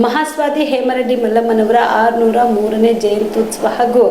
ಮಹಾಸ್ವಾದಿ ಹೇಮರೆಡ್ಡಿ ಮಲ್ಲಮ್ಮನವರ ಆರುನೂರ ಮೂರನೇ ಜಯಂತ್ಯುತ್ಸವ ಹಾಗೂ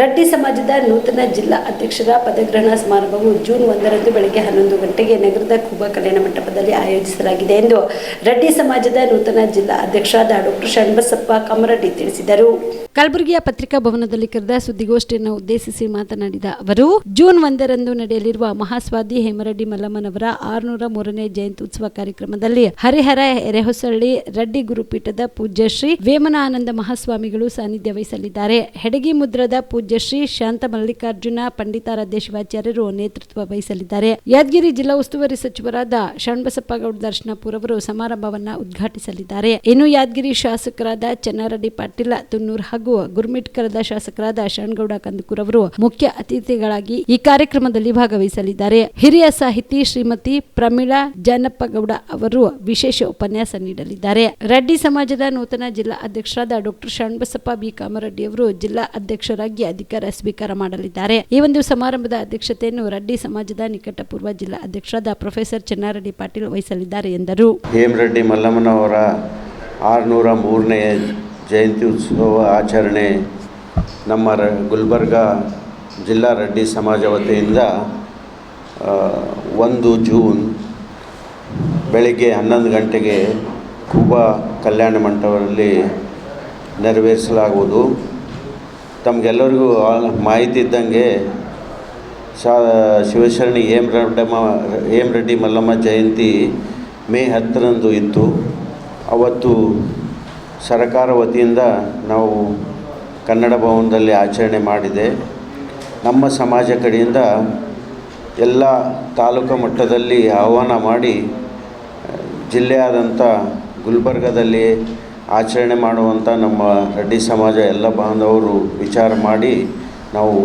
ರೆಡ್ಡಿ ಸಮಾಜದ ನೂತನ ಜಿಲ್ಲಾ ಅಧ್ಯಕ್ಷರ ಪದಗ್ರಹಣ ಸಮಾರಂಭವು ಜೂನ್ ಒಂದರಂದು ಬೆಳಗ್ಗೆ ಹನ್ನೊಂದು ಗಂಟೆಗೆ ನಗರದ ಕುಬಾ ಕಲ್ಯಾಣ ಮಂಟಪದಲ್ಲಿ ಆಯೋಜಿಸಲಾಗಿದೆ ಎಂದು ರೆಡ್ಡಿ ಸಮಾಜದ ನೂತನ ಜಿಲ್ಲಾ ಅಧ್ಯಕ್ಷರಾದ ಡಾಕ್ಟರ್ ಷಣ್ಬಸಪ್ಪ ಕಮರಡ್ಡಿ ತಿಳಿಸಿದರು. ಕಲಬುರಗಿಯ ಪತ್ರಿಕಾ ಭವನದಲ್ಲಿ ಕರೆದ ಸುದ್ದಿಗೋಷ್ಠಿಯನ್ನು ಉದ್ದೇಶಿಸಿ ಮಾತನಾಡಿದ ಅವರು, ಜೂನ್ ಒಂದರಂದು ನಡೆಯಲಿರುವ ಮಹಾಸ್ವಾದಿ ಹೇಮರೆಡ್ಡಿ ಮಲ್ಲಮ್ಮನವರ ಆರುನೂರ ಮೂರನೇ ಜಯಂತ್ಯುತ್ಸವ ಕಾರ್ಯಕ್ರಮದಲ್ಲಿ ಹರಿಹರ, ಎರೆಹೊಸಳ್ಳಿ, ರೆಡ್ಡಿ ಗುರುಪೀಠದ ಪೂಜ್ಯ ಶ್ರೀ ವೇಮನಾನಂದ ಮಹಾಸ್ವಾಮಿಗಳು ಸಾನ್ನಿಧ್ಯ ವಹಿಸಲಿದ್ದಾರೆ. ಹೆಡಗಿ ಮುದ್ರದ ಪೂಜ್ಯಶ್ರೀ ಶಾಂತ ಮಲ್ಲಿಕಾರ್ಜುನ, ಪಂಡಿತಾರಾಧ್ಯ ಶಿವಾಚಾರ್ಯರು ನೇತೃತ್ವ ವಹಿಸಲಿದ್ದಾರೆ. ಯಾದಗಿರಿ ಜಿಲ್ಲಾ ಉಸ್ತುವಾರಿ ಸಚಿವರಾದ ಶರಣಬಸಪ್ಪ ಗೌಡ ದರ್ಶನಪುರ ಅವರು ಸಮಾರಂಭವನ್ನ ಉದ್ಘಾಟಿಸಲಿದ್ದಾರೆ. ಇನ್ನು ಯಾದಗಿರಿ ಶಾಸಕರಾದ ಚನ್ನಾರೆಡ್ಡಿ ಪಾಟೀಲ, ತುನ್ನೂರ್ ಹಾಗೂ ಗುರ್ಮಿಟ್ಕರದ ಶಾಸಕರಾದ ಶರಣಗೌಡ ಕಂದಕೂರ್ ಅವರು ಮುಖ್ಯ ಅತಿಥಿಗಳಾಗಿ ಈ ಕಾರ್ಯಕ್ರಮದಲ್ಲಿ ಭಾಗವಹಿಸಲಿದ್ದಾರೆ. ಹಿರಿಯ ಸಾಹಿತಿ ಶ್ರೀಮತಿ ಪ್ರಮೀಳಾ ಜಾನಪ್ಪಗೌಡ ಅವರು ವಿಶೇಷ ಉಪನ್ಯಾಸ ನೀಡಲಿದ್ದಾರೆ. ರೆಡ್ಡಿ ಸಮಾಜದ ನೂತನ ಜಿಲ್ಲಾ ಅಧ್ಯಕ್ಷರಾದ ಡಾಕ್ಟರ್ ಷಣ್ಬಸಪ್ಪ ಬಿ. ಕಾಮರೆಡ್ಡಿ ಅವರು ಜಿಲ್ಲಾ ಅಧ್ಯಕ್ಷರಾಗಿ ಅಧಿಕಾರ ಸ್ವೀಕಾರ ಮಾಡಲಿದ್ದಾರೆ. ಈ ಒಂದು ಸಮಾರಂಭದ ಅಧ್ಯಕ್ಷತೆಯನ್ನು ರೆಡ್ಡಿ ಸಮಾಜದ ನಿಕಟಪೂರ್ವ ಜಿಲ್ಲಾ ಅಧ್ಯಕ್ಷರಾದ ಪ್ರೊಫೆಸರ್ ಚೆನ್ನಾರೆಡ್ಡಿ ಪಾಟೀಲ್ ವಹಿಸಲಿದ್ದಾರೆ ಎಂದರು. ಹೇಮರೆಡ್ಡಿ ಮಲ್ಲಮ್ಮನವರ ಆರುನೂರ ಮೂರನೇ ಜಯಂತಿ ಉತ್ಸವ ಆಚರಣೆ ನಮ್ಮ ರ ಗುಲ್ಬರ್ಗ ಜಿಲ್ಲಾ ರೆಡ್ಡಿ ಸಮಾಜ ವತಿಯಿಂದ ಒಂದು ಜೂನ್ ಬೆಳಗ್ಗೆ ಹನ್ನೊಂದು ಗಂಟೆಗೆ ಕೂಬಾ ಕಲ್ಯಾಣ ಮಂಟಪದಲ್ಲಿ ನೆರವೇರಿಸಲಾಗುವುದು. ತಮಗೆಲ್ಲರಿಗೂ ಮಾಹಿತಿ ಇದ್ದಂಗೆ ಶಾ ಶಿವಶರಣಿ ಹೇಮ್ ರೆಡ್ಡಮ್ಮ, ಹೇಮ್ ರೆಡ್ಡಿ ಮಲ್ಲಮ್ಮ ಜಯಂತಿ ಮೇ ಹತ್ತರಂದು ಇತ್ತು. ಅವತ್ತು ಸರಕಾರ ವತಿಯಿಂದ ನಾವು ಕನ್ನಡ ಭವನದಲ್ಲಿ ಆಚರಣೆ ಮಾಡಿದೆ. ನಮ್ಮ ಸಮಾಜ ಕಡೆಯಿಂದ ಎಲ್ಲ ತಾಲೂಕು ಮಟ್ಟದಲ್ಲಿ ಆಹ್ವಾನ ಮಾಡಿ, ಜಿಲ್ಲೆಯಾದಂಥ ಗುಲ್ಬರ್ಗದಲ್ಲಿ ಆಚರಣೆ ಮಾಡುವಂಥ ನಮ್ಮ ರೆಡ್ಡಿ ಸಮಾಜ ಎಲ್ಲ ಬಾಂಧವರು ವಿಚಾರ ಮಾಡಿ ನಾವು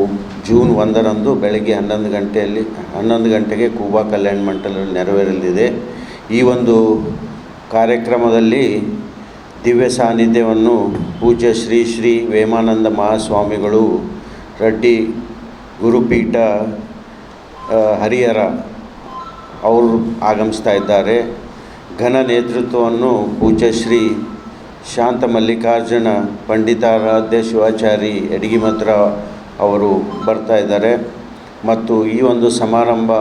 ಜೂನ್ ಒಂದರಂದು ಬೆಳಗ್ಗೆ ಹನ್ನೊಂದು ಗಂಟೆಯಲ್ಲಿ, ಹನ್ನೊಂದು ಗಂಟೆಗೆ ಕೂಬಾ ಕಲ್ಯಾಣ ಮಂಟಪದಲ್ಲಿ ನೆರವೇರಲಿದೆ. ಈ ಒಂದು ಕಾರ್ಯಕ್ರಮದಲ್ಲಿ ದಿವ್ಯ ಸಾನ್ನಿಧ್ಯವನ್ನು ಪೂಜ್ಯ ಶ್ರೀ ಶ್ರೀ ವೇಮಾನಂದ ಮಹಾಸ್ವಾಮಿಗಳು, ರೆಡ್ಡಿ ಗುರುಪೀಠ ಹರಿಹರ ಅವರು ಆಗಮಿಸ್ತಾ ಇದ್ದಾರೆ. ಘನ ನೇತೃತ್ವವನ್ನು ಪೂಜ್ಯಶ್ರೀ ಶಾಂತ ಮಲ್ಲಿಕಾರ್ಜುನ, ಪಂಡಿತಾರಾಧ್ಯ ಶಿವಾಚಾರಿ ಯಡಗಿಮತ್ರ ಅವರು ಬರ್ತಾ ಇದ್ದಾರೆ. ಮತ್ತು ಈ ಒಂದು ಸಮಾರಂಭ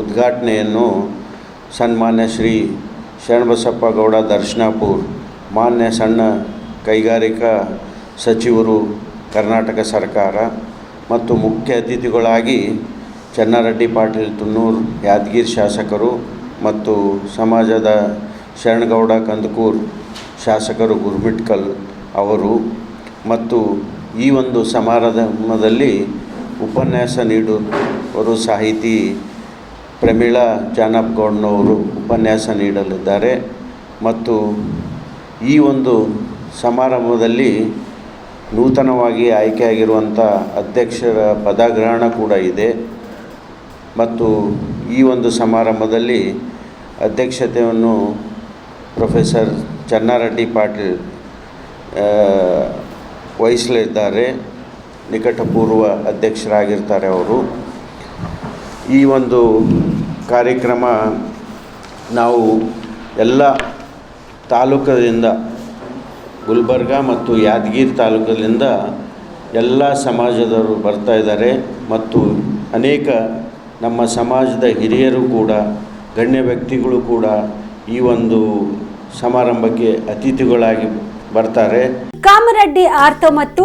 ಉದ್ಘಾಟನೆಯನ್ನು ಸನ್ಮಾನ್ಯ ಶ್ರೀ ಶರಣಬಸಪ್ಪ ಗೌಡ ದರ್ಶನಾಪುರ್, ಮಾನ್ಯ ಸಣ್ಣ ಕೈಗಾರಿಕಾ ಸಚಿವರು, ಕರ್ನಾಟಕ ಸರ್ಕಾರ ಮತ್ತು ಮುಖ್ಯ ಅತಿಥಿಗಳಾಗಿ ಚನ್ನಾರೆಡ್ಡಿ, ಪಾಟೀಲ್, ತುನ್ನೂರು, ಯಾದಗಿರಿ ಶಾಸಕರು ಮತ್ತು ಸಮಾಜದ ಶರಣಗೌಡ ಕಂದಕೂರ್, ಶಾಸಕರು ಗುರ್ಮಿಟ್ಕಲ್ ಅವರು ಮತ್ತು ಈ ಒಂದು ಸಮಾರಂಭದಲ್ಲಿ ಉಪನ್ಯಾಸ ನೀಡುವರು ಸಾಹಿತಿ ಪ್ರಮೀಳಾ ಜಾನಪ್ಗೌಡ್ನವರು ಉಪನ್ಯಾಸ ನೀಡಲಿದ್ದಾರೆ. ಮತ್ತು ಈ ಒಂದು ಸಮಾರಂಭದಲ್ಲಿ ನೂತನವಾಗಿ ಆಯ್ಕೆಯಾಗಿರುವಂಥ ಅಧ್ಯಕ್ಷರ ಪದಗ್ರಹಣ ಕೂಡ ಇದೆ. ಮತ್ತು ಈ ಒಂದು ಸಮಾರಂಭದಲ್ಲಿ ಅಧ್ಯಕ್ಷತೆಯನ್ನು ಪ್ರೊಫೆಸರ್ ಚನ್ನಾರೆಡ್ಡಿ ಪಾಟೀಲ್ ವಹಿಸಲಿದ್ದಾರೆ. ನಿಕಟಪೂರ್ವ ಅಧ್ಯಕ್ಷರಾಗಿರ್ತಾರೆ ಅವರು. ಈ ಒಂದು ಕಾರ್ಯಕ್ರಮ ನಾವು ಎಲ್ಲ ತಾಲೂಕದಿಂದ, ಗುಲ್ಬರ್ಗ ಮತ್ತು ಯಾದಗಿರಿ ತಾಲೂಕದಿಂದ ಎಲ್ಲ ಸಮಾಜದವರು ಬರ್ತಾ ಇದ್ದಾರೆ ಮತ್ತು ಅನೇಕ ನಮ್ಮ ಸಮಾಜದ ಹಿರಿಯರು ಕೂಡ, ಗಣ್ಯ ವ್ಯಕ್ತಿಗಳು ಕೂಡ ಈ ಒಂದು ಸಮಾರಂಭಕ್ಕೆ ಅತಿಥಿಗಳಾಗಿ ಬರ್ತಾರೆ. ಕಾಮರೆಡ್ಡಿ ಆರ್ಥೋ ಮತ್ತು